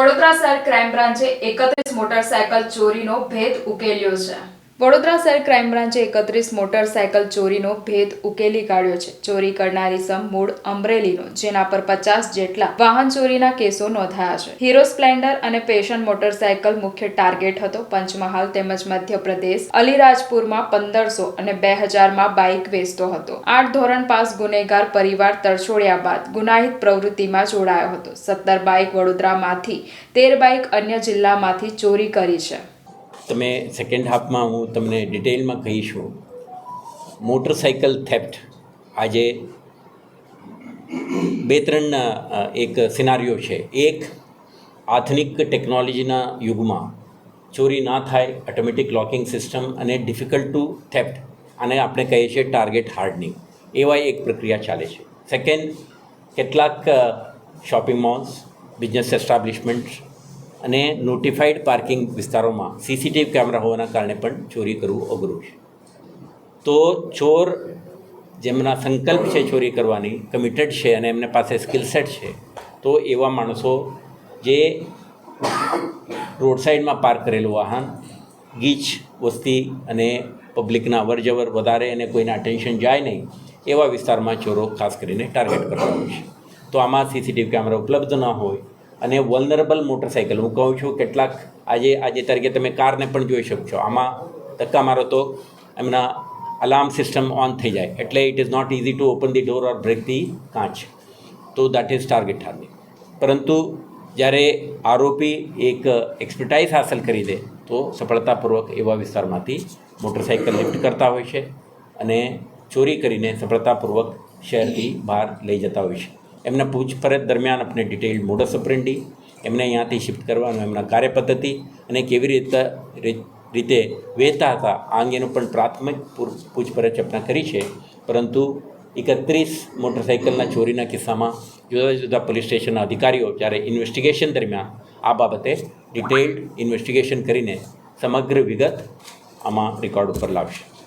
વડોદરા શહેર ક્રાઇમ બ્રાન્ચે એકત્રીસ મોટરસાયકલ ચોરીનો ભેદ ઉકેલ્યો છે. વડોદરા શહેર ક્રાઇમ બ્રાન્ચે એકત્રીસ મોટરસાયકલ ચોરીનો ભેદ ઉકેલી કાઢ્યો છે. ચોરી કરનારી સમ મૂળ અમરેલીનો, જેના પર પચાસ જેટલા વાહન ચોરીના કેસો નોંધાયા છે. હીરો સ્પ્લેન્ડર અને પેશન મોટરસાયકલ મુખ્ય ટાર્ગેટ હતો. પંચમહાલ તેમજ મધ્યપ્રદેશ, અલીરાજપુરમાં પંદરસો અને બે હજારમાં બાઇક વેચતો હતો. આઠ ધોરણ પાસ ગુનેગાર પરિવાર તરછોડ્યા બાદ ગુનાહિત પ્રવૃત્તિમાં જોડાયો હતો. સત્તર બાઇક વડોદરામાંથી, તેર બાઇક અન્ય જિલ્લામાંથી ચોરી કરી છે. તમે સેકન્ડ હાફમાં હું તમને ડિટેલમાં કહીશું મોટરસાઇકલ થેફ્ટ આજે બે ત્રણ એક સિનારીઓ છે. એક આધુનિક ટેકનોલોજીના યુગમાં ચોરી ના થાય ઓટોમેટિક લોકિંગ સિસ્ટમ અને ડિફિકલ્ટ ટુ થેફ્ટ આને આપણે કહીએ છીએ ટાર્ગેટ હાર્ડનિંગ એવા એક પ્રક્રિયા ચાલે છે. સેકન્ડ કેટલાક શોપિંગ મોલ્સ બિઝનેસ એસ્ટાબ્લિશમેન્ટ અને નોટિફાઈડ પાર્કિંગ વિસ્તારોમાં સીસીટીવી કેમેરા હોવાના કારણે પણ ચોરી કરવું અઘરું છે. તો ચોર જેમના સંકલ્પ છે ચોરી કરવાની કમિટેડ છે અને એમને પાસે સ્કિલ સેટ છે, તો એવા માણસો જે રોડ સાઈડમાં પાર્ક કરેલું વાહન, ગીચ વસ્તી અને પબ્લિકના અવરજવર વધારે અને કોઈના અટેન્શન જાય નહીં, એવા વિસ્તારમાં ચોરો ખાસ કરીને ટાર્ગેટ હોય છે. તો આમાં સીસીટીવી કેમેરા ઉપલબ્ધ ન હોય અને વલ્નરેબલ મોટરસાઇકલ હું કહું છું, કેટલાક આજે આજે તરીકે તમે કારને પણ જોઈ શકશો આમાં ધક્કા મારો તો એમના અલાર્મ સિસ્ટમ ઓન થઈ જાય. એટલે it is not easy to open the door or break the કાચ. તો દેટ ઇઝ ટાર્ગેટ હાર્નિંગ પરંતુ જ્યારે આરોપી એક એક્સપર્ટાઇઝ હાંસલ કરી દે, તો સફળતાપૂર્વક એવા વિસ્તારમાંથી મોટરસાઇકલ લિફ્ટ કરતા હોય છે અને ચોરી કરીને સફળતાપૂર્વક શહેરથી બહાર લઈ જતા હોય છે. એમના પૂછપરછ દરમિયાન આપણે ડિટેલ મોડસ ઓપરેન્ડી એમને અહીંયાથી શિફ્ટ કરવાનું એમના કાર્યપદ્ધતિ અને કેવી રીતે રીતે વહેતા હતા આ અંગેનું પણ પ્રાથમિક પૂર- પૂછપરછ આપણે કરી છે. પરંતુ એકત્રીસ મોટરસાઇકલના ચોરીના કિસ્સામાં જુદા જુદા પોલીસ સ્ટેશનના અધિકારીઓ જ્યારે ઇન્વેસ્ટિગેશન દરમિયાન આ બાબતે ડિટેલ્ડ ઇન્વેસ્ટિગેશન કરીને સમગ્ર વિગત આમાં રેકોર્ડ ઉપર લાવશે.